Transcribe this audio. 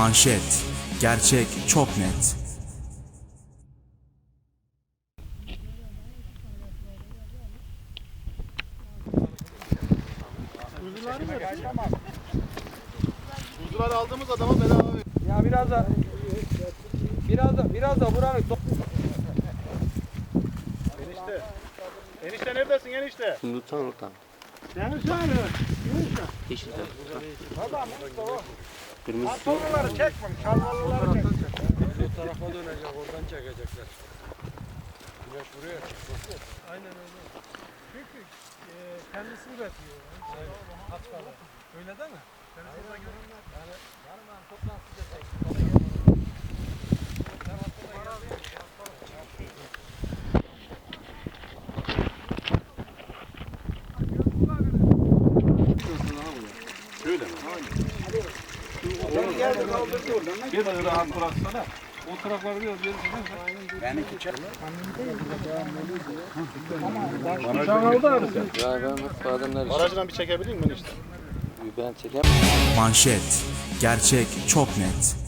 Manşet. Gerçek çok net. Kuzuları aldığımız adama bedava ver. Ya biraz da biraz da biraz da buranın Enişte. Enişte neredesin enişte? Nutan oradan. Enişte abi. Yeşilden. Adam Mustafa. Kırmızı Torunları çekmem. Çalmalıları çek. Bu tarafa dönecek oradan çekecekler. Güneş buraya. Aynen öyle. Çünkü e, kendisi üretiyor. Evet. Hatkalı. Öyle değil mi? Yani yarın ben toplantıda Şöyle mi? Bir de rahat bıraksana. O tarafları biraz geri Ya ben bademler Barajdan bir çekebilir miyim enişte? ben çekemem. Manşet. Gerçek çok net.